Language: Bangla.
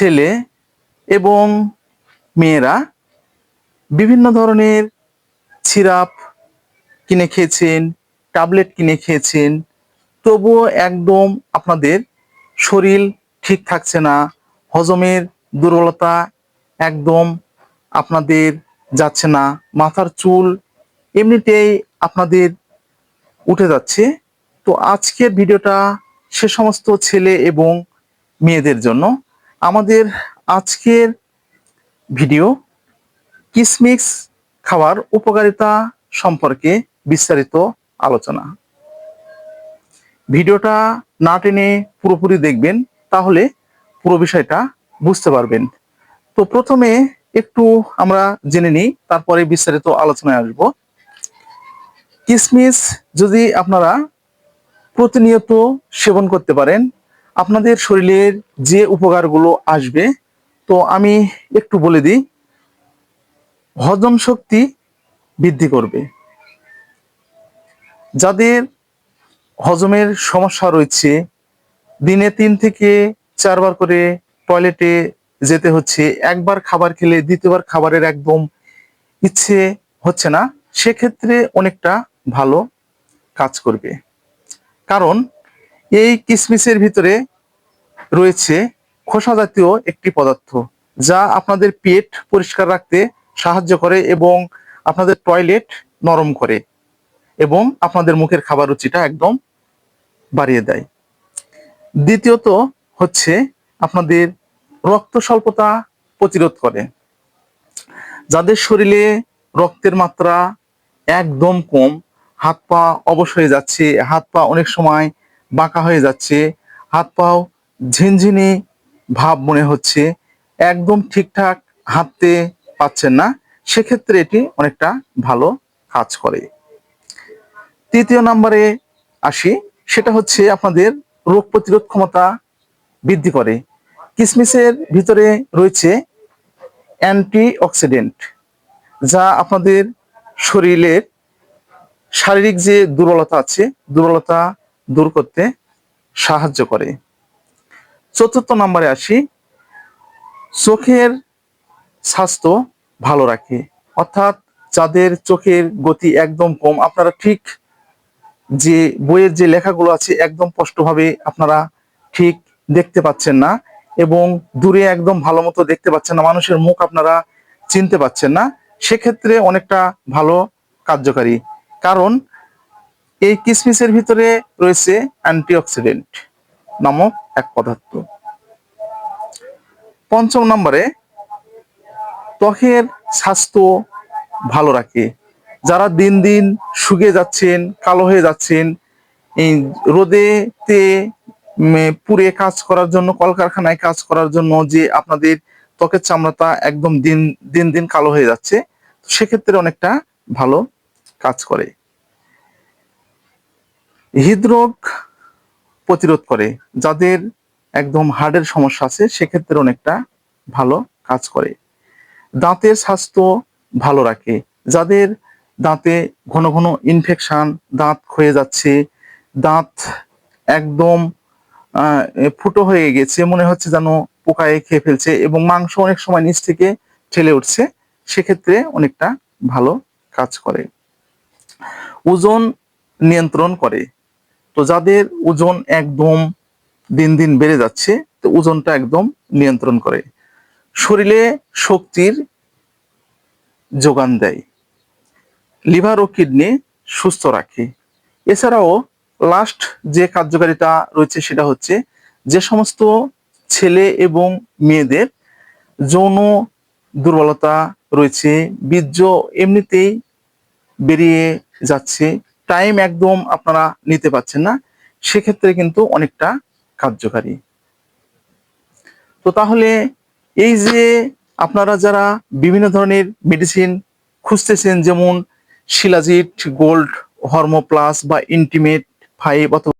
ছেলে এবং মেয়েরা বিভিন্ন ধরনের সিরাপ কিনে খেয়েছেন, ট্যাবলেট কিনে খেয়েছেন। তবুও একদম আপনাদের শরীর ঠিক থাকছে না। হজমের দুর্বলতা একদম আপনাদের যাচ্ছে না। মাথার চুল এমনিতেই আপনাদের উঠে যাচ্ছে। তো আজকের ভিডিওটা সে সমস্ত ছেলে এবং মেয়েদের জন্য। আমাদের আজকের ভিডিও কিসমিক্স খাওয়ার উপকারিতা সম্পর্কে বিস্তারিত আলোচনা। ভিডিওটা না টেনে পুরোপুরি দেখবেন, তাহলে পুরো বিষয়টা বুঝতে পারবেন। তো প্রথমে একটু আমরা জেনে নিই, তারপরে বিস্তারিত আলোচনায় আসব। কিসমিস যদি আপনারা প্রতিনিয়ত সেবন করতে পারেন আপনাদের শরীরের যে উপকারগুলো আসবে, তো আমি একটু বলে দিই, হজম শক্তি বৃদ্ধি করবে। যাদের হজমের সমস্যা রয়েছে, দিনে তিন থেকে চারবার করে টয়লেটে যেতে হচ্ছে, একবার খাবার খেলে দ্বিতীয়বার খাবারের একদম ইচ্ছে হচ্ছে না, সেক্ষেত্রে অনেকটা ভালো কাজ করবে। কারণ এই কিসমিসের ভিতরে রয়েছে খোসা জাতীয় একটি পদার্থ, যা আপনাদের পেট পরিষ্কার রাখতে সাহায্য করে এবং আপনাদের টয়লেট নরম করে এবং আপনাদের মুখের খাবার রুচিটা একদম বাড়িয়ে দেয়। দ্বিতীয়ত হচ্ছে আপনাদের রক্ত স্বল্পতা প্রতিরোধ করে, যাদের শরীরে রক্তের মাত্রা একদম কম, হাত পা অবশ হয়ে যাচ্ছে, হাত পা অনেক সময় বাঁকা হয়ে যাচ্ছে, হাত পাও ঝিনঝিনি ভাব মনে হচ্ছে, একদম ঠিকঠাক হাঁটতে পাচ্ছেন না, সেক্ষেত্রে এটি অনেকটা ভালো কাজ করে। তৃতীয় নম্বরে আসি, সেটা হচ্ছে আপনাদের রোগ প্রতিরোধ ক্ষমতা বৃদ্ধি করে। কিসমিসের ভিতরে রয়েছে অ্যান্টি অক্সিডেন্ট যা আপনাদের শরীরের শারীরিক যে দুর্বলতা আছে, দুর্বলতা দূর করতে সাহায্য করে। চতুর্থ নম্বরে আসি। চোখের স্বাস্থ্য ভালো রাখে। অর্থাৎ যাদের চোখের গতি একদম কম, আপনারা ঠিক যে বইয়ের যে লেখাগুলো আছে একদম স্পষ্টভাবে আপনারা ঠিক দেখতে পাচ্ছেন না এবং দূরে একদম ভালো মতো দেখতে পাচ্ছেন না, মানুষের মুখ আপনারা চিনতে পাচ্ছেন না, সেক্ষেত্রে অনেকটা ভালো কার্যকারী। কারণ এই কিসমিসের ভিতরে রয়েছে অ্যান্টিঅক্সিডেন্ট নামক এক পদার্থ। পঞ্চম নম্বরে, ত্বকের স্বাস্থ্য ভালো রাখে। যারা দিন দিন শুকিয়ে যাচ্ছেন, কালো হয়ে যাচ্ছেন রোদেতে পুড়ে কাজ করার জন্য, কলকারখানায় কাজ করার জন্য যে আপনাদের ত্বকের চামড়াটা একদম দিন দিন দিন কালো হয়ে যাচ্ছে সেক্ষেত্রে অনেকটা ভালো কাজ করে। হৃদরোগ প্রতিরোধ করে, যাদের একদম হার্টের সমস্যা আছে, সেক্ষেত্রে অনেকটা ভালো কাজ করে। দাঁতের স্বাস্থ্য ভালো রাখে, যাদের দাঁতে ঘন ঘন ইনফেকশান দাঁত ক্ষয়ে যাচ্ছে, দাঁত একদম ফুটো হয়ে গেছে, মনে হচ্ছে যেন পোকায় খেয়ে ফেলছে এবং মাংস অনেক সময় নিচ থেকে ঠেলে উঠছে, সেক্ষেত্রে অনেকটা ভালো কাজ করে। ওজন নিয়ন্ত্রণ করে তো যাদের ওজন একদম দিন দিন বেড়ে যাচ্ছে, তো ওজনটা একদম নিয়ন্ত্রণ করে। শরীরে শক্তির যোগান দেয়। লিভার ও কিডনি সুস্থ রাখে। এছাড়াও লাস্ট যে কার্যকারিতা রয়েছে সেটা হচ্ছে যে সমস্ত ছেলে এবং মেয়েদের যৌন দুর্বলতা রয়েছে, বীর্য এমনিতেই বেরিয়ে যাচ্ছে টাইম একদম আপনারা নিতে পারছেন না, সেক্ষেত্রে কিন্তু অনেকটা কার্যকারী। তো তাহলে এই যে আপনারা যারা বিভিন্ন ধরনের মেডিসিন খুঁজতেছেন, যেমন শিলাজিট গোল্ড হর্মোপ্লাস বা ইন্টিমেট ফাইভ অথবা